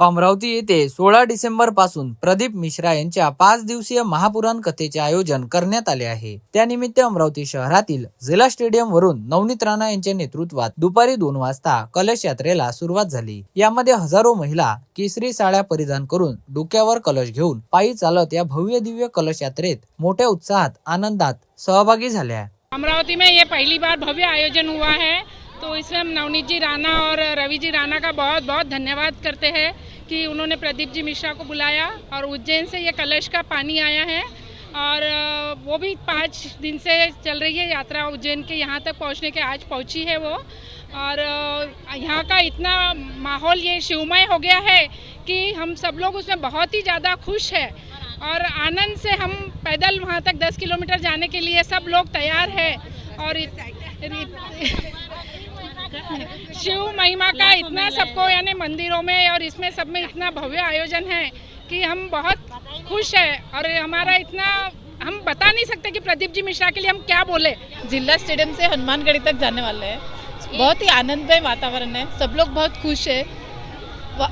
अमरावती येथे सोळा डिसेंबरपासून प्रदीप मिश्रा यांच्या पाच दिवसीय महापुराण कथेचे आयोजन करण्यात आले आहे. त्यानिमित्त अमरावती शहरातील जिल्हा स्टेडियम वरून नवनीत राणा यांच्या नेतृत्वात दुपारी दोन वाजता कलश यात्रेला सुरुवात झाली. यामध्ये हजारो महिला केसरी साड्या परिधान करून डोक्यावर कलश घेऊन पायी चालत या भव्य दिव्य कलश यात्रेत मोठ्या उत्साहात आनंदात सहभागी झाल्या. अमरावती में ये पहली बार भव्य आयोजन हुआ है। तो इसमें हम नवनीत जी राणा और रवि जी राणा का बहुत बहुत धन्यवाद करते हैं। कि उन्होंने प्रदीप जी मिश्रा को बुलाया और उज्जैन से ये कलश का पानी आया है और वो भी पाँच दिन से चल रही है यात्रा उज्जैन के यहाँ तक पहुँचने के आज पहुँची है वो। और यहाँ का इतना माहौल ये शिवमय हो गया है कि हम सब लोग उसमें बहुत ही ज़्यादा खुश है और आनंद से हम पैदल वहाँ तक 10 किलोमीटर जाने के लिए सब लोग तैयार है और इत, इत, शिव महिमा का इतना सबको यानी मंदिरों में और इसमें सब में इतना भव्य आयोजन है कि हम बहुत खुश है। और हमारा इतना हम बता नहीं सकते कि प्रदीप जी मिश्रा के लिए हम क्या बोले। जिला स्टेडियम से हनुमानगढ़ी तक जाने वाले हैं। बहुत ही आनंदमय वातावरण है। सब लोग बहुत खुश है।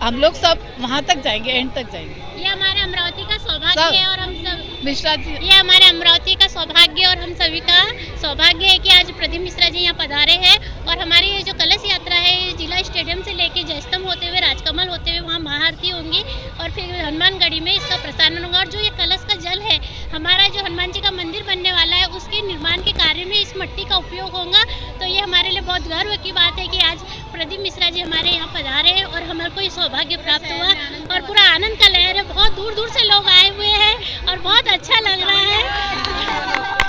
हम लोग सब वहाँ तक जाएँगे एंड तक जाएँगे। ये हमारे अमरावती का सौभाग्य है और हम सब मिश्रा जी ये हमारे अमरावती का सौभाग्य और हम सभी का सौभाग्य है कि आज प्रदीप मिश्रा जी यहाँ पधारे हैं और हमारी है, जिला स्टेडियम से लेके जयस्तंभ होते हुए, राजकमल होते हुए वहाँ महाआरती होंगी और फिर हनुमानगढ़ी में इसका प्रसारण होगा। और जो ये कलश का जल है, हमारा जो हनुमान जी का मंदिर बनने वाला है, उसके निर्माण के कार्य में इस मट्टी का उपयोग होगा। तो ये हमारे लिए बहुत गर्व की बात है कि आज प्रदीप मिश्रा जी हमारे यहाँ पधारे हैं और हमारे को ये सौभाग्य प्राप्त हुआ और पूरा आनंद का लहर है। बहुत दूर दूर से लोग आए हुए हैं और बहुत अच्छा लग रहा है।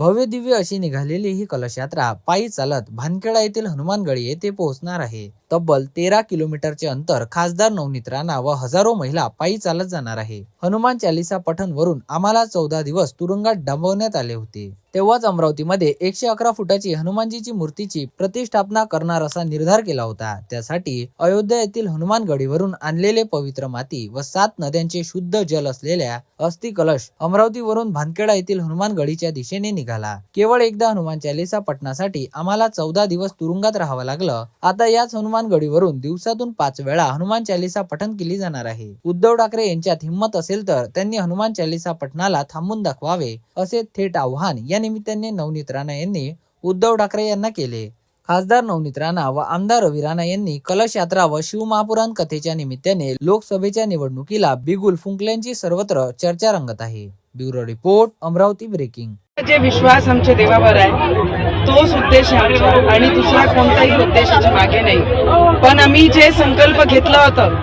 भव्य दिव्य अशी निघालेली ही कलश यात्रा पायी चालत भानखेडा येथील हनुमानगडी येथे पोहोचणार आहे. तब्बल तेरा किलोमीटरचे अंतर खासदार नवनीत राणा व हजारो महिला पायी चालत जाणार आहे. हनुमान चालिसा पठण वरून आम्हाला चौदा दिवस तुरुंगात डांबवण्यात आले होते. तेव्हाच अमरावतीमध्ये एकशे अकरा फुटाची हनुमानजीची मूर्तीची प्रतिष्ठापना करणार असा निर्धार केला होता. त्यासाठी अयोध्या येथील हनुमानगडीवरून आणलेले पवित्र माती व सात नद्यांचे शुद्ध जल असलेल्या अस्थि कलश अमरावतीवरून भानखेडा येथील हनुमानगडीच्या दिशेने निघाला. केवळ एकदा हनुमान चालिसा पठणासाठी आम्हाला चौदा दिवस तुरुंगात राहावं लागलं. आता याच हनुमान हनुमानगडीवरून दिवसातून पाच वेळा हनुमान चालिसा पठण केली जाणार आहे. उद्धव ठाकरे यांच्यात हिंमत असेल तर त्यांनी हनुमान चालिसा पठणाला थांबून दाखवावे असे थेट आव्हान या निमित्ताने नवनीत राणा यांनी उद्धव ठाकरे यांना केले. खासदार नवनीत राणा व आमदार रवी राणा यांनी कलश यात्रा व शिवमहापुराण कथेच्या निमित्ताने लोकसभेच्या निवडणुकीला बिगुल फुंकल्यांची सर्वत्र चर्चा रंगत आहे. Bureau report Amravati breaking. जे विश्वास आमच्या देवावर आहे तोच उद्देश आहे आमचा आणि दुसरा कोणताही उद्देशाच्या मागे नाही. पण आम्ही जे संकल्प घेतलं होतं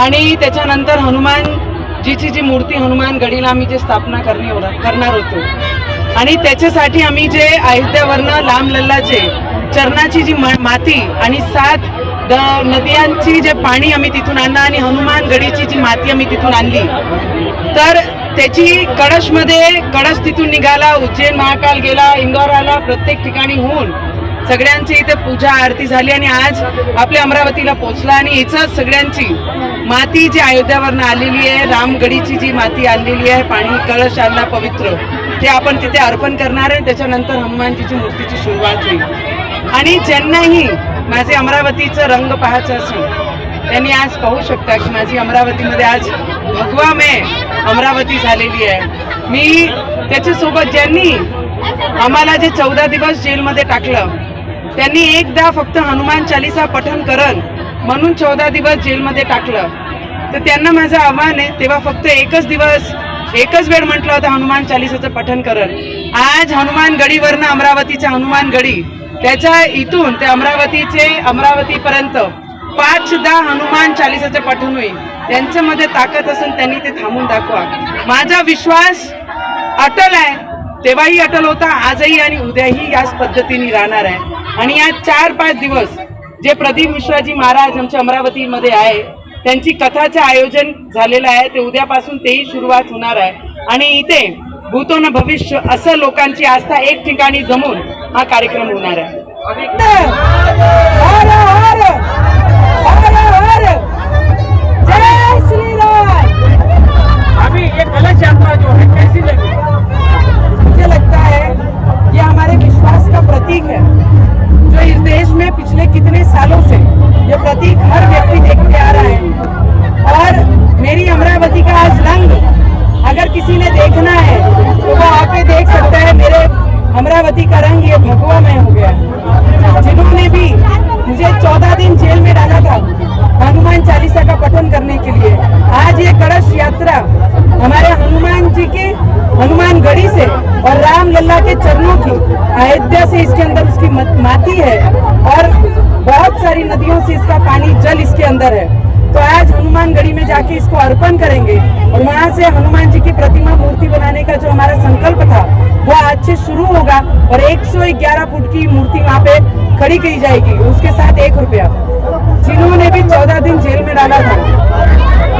आणि त्याच्यानंतर हनुमान जीची जी मूर्ती हनुमान गडीला आम्ही जे स्थापना करणे करणार होतो. आणि त्याच्यासाठी आम्ही जे अयोध्यावरनं लांब लल्लाचे चरणाची जी माती आणि सात द- नद्यांची जे पाणी आम्ही तिथून आणलं आणि हनुमान गडीची जी माती आम्ही तिथून आणली तर त्याची कळशमध्ये कळश तिथून निघाला उज्जैन महाकाल गेला इंदौर आला प्रत्येक ठिकाणी होऊन सगळ्यांची इथे पूजा आरती झाली आणि आज आपल्या अमरावतीला पोहोचला आणि याच सगळ्यांची माती जी अयोध्यावरनं आलेली आहे रामगडीची जी माती आणलेली आहे पाणी कळश आणला पवित्र ते आपण तिथे अर्पण करणार आहे त्याच्यानंतर हनुमानजीची मूर्तीची सुरुवात होईल. आणि ज्यांनाही माझे अमरावतीचं रंग पाहायचं असून त्यांनी आज पाहू शकता की माझी अमरावतीमध्ये आज भगवामय अमरावती झालेली आहे. मी त्याच्यासोबत ज्यांनी आम्हाला जे चौदा दिवस जेलमध्ये टाकलं त्यांनी एकदा फक्त हनुमान चालिसा पठन करल म्हणून चौदा दिवस जेलमध्ये टाकलं. तर त्यांना माझं आव्हान आहे तेव्हा फक्त एकच दिवस एकच वेळ म्हटलं होतं हनुमान चालिसाचं पठन करल आज हनुमान गडीवरनं अमरावतीचा हनुमान गडी त्याच्या इथून ते अमरावतीचे अमरावतीपर्यंत पाचदा हनुमान चालिसाचं पठण होईल. त्यांच्यामध्ये ताकद असून त्यांनी ते थांबून दाखवा. माझा विश्वास अटल आहे. तेव्हाही अटल होता आजही आणि उद्याही याच पद्धतीने राहणार आहे. आणि या चार पाच दिवस जे प्रदीप मिश्राजी महाराज आमच्या अमरावतीमध्ये आहे त्यांची कथाचं आयोजन झालेलं आहे. ते उद्यापासून तेही सुरुवात होणार आहे. आणि इथे भूतोन भविष्य असं लोकांची आस्था एक ठिकाणी जमून हा कार्यक्रम हो अभी जो है कैसी मुझे लगता है ये हमारे विश्वास का प्रतीक है। जो इस देश में पिछले कितने सालों से ये प्रतीक हर व्यक्ति आ रहा है। और मेरी अमरावती का आज रंग अगर किसी ने देखना है तो वो आके देख सकता है मेरे अमरावती का रंग ये भगवा में हो गया। जिन्होंने भी मुझे चौदह दिन जेल में डाला था, हनुमान चालीसा का पठन करने के लिए। आज ये कलश यात्रा हमारे हनुमान जी के, हनुमान गढ़ी से और राम लल्ला के चरणों की अयोध्या से इसके अंदर उसकी माती है और बहुत सारी नदियों से इसका पानी जल इसके अंदर है। तो आज हनुमान गढ़ी में जाके इसको अर्पण करेंगे और वहाँ से हनुमान जी की प्रतिमा मूर्ति बनाने का जो हमारा संकल्प था, वो आज से शुरू होगा और 111 फुट की मूर्ति वहाँ पे खड़ी की जाएगी, उसके साथ एक रुपया। जिन्होंने भी चौदह दिन जेल में डाला था,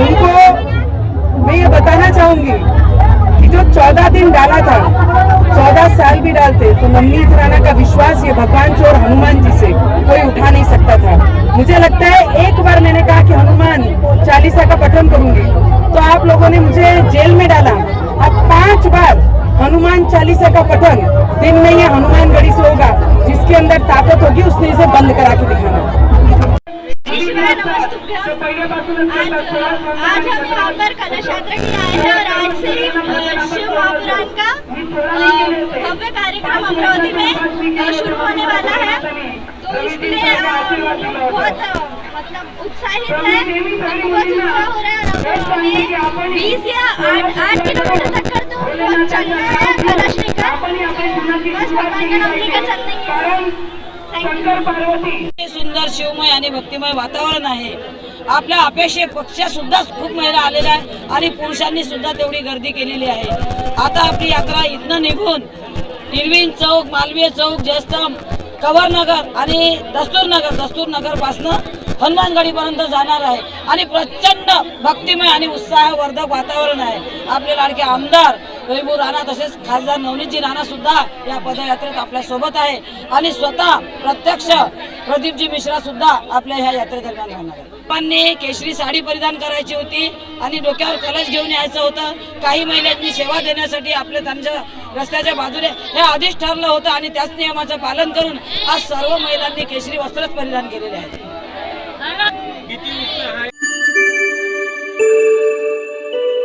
उनको मैं ये बताना चाहूँगी जो चौदह दिन डाला था, चौदह साल भी डालते तो नवनीत राणा का विश्वास ये भगवान से और हनुमान जी से कोई उठा नहीं सकता था। मुझे लगता है एक बार मैंने कहा कि हनुमान, चालीसा का पठन करूँगी। तो आप लोगों ने मुझे जेल में डाला। अब पाँच बार हनुमान चालीसा का पठन, दिन में ये हनुमान गढ़ी से होगा, जिसके अंदर ताकत होगी, उसने इसे बंद करा के दिखाना। आज हम यहाँ पर कलश यात्रा के आए हैं और आज से शिव महापुराण का भव्य कार्यक्रम अमरावती में शुरू होने वाला है तो इसके लिए बहुत मतलब उत्साहित है बहुत उत्साह हो रहा है और बीस या आठ आठ किलोमीटर तक कर बहुत चलना है। कलश लेकर बस भगवान का नाम लेकर यू हे। सुंदर शिवमय आणि भक्तिमय वातावरण आहे. आपल्या अपेक्षे पक्ष सुद्धा खूप महिला आलेल्या आहे आणि पुरुषांनी सुद्धा तेवढी गर्दी केलेली आहे. आता आपली यात्रा इथनं निघून हिरवीन चौक मालवीय चौक जयस्तंभ कवरनगर आणि दस्तूरनगर दस्तूरनगरपासनं हनुमानगडीपर्यंत जाणार आहे. आणि प्रचंड भक्तिमय आणि उत्साहवर्धक वातावरण आहे. आपले लाडके आमदार वैभव राणा तसेच खासदार नवनीतजी राणा सुद्धा या पदयात्रेत आपल्यासोबत आहे. आणि स्वतः प्रत्यक्ष प्रदीपजी मिश्रा सुद्धा आपल्या ह्या यात्रेदरम्यान राहणार आहे लोकांनी केशरी साडी परिधान करायची होती आणि डोक्यावर कलश घेऊन यायचं होतं. काही महिन्यांनी सेवा देण्यासाठी आपल्या त्यांच्या रस्त्याच्या बाजूने हे आधीच ठरलं होतं आणि त्याच नियमाचं पालन करून आज सर्व महिलांनी केशरी वस्त्रच परिधान केलेले आहेत.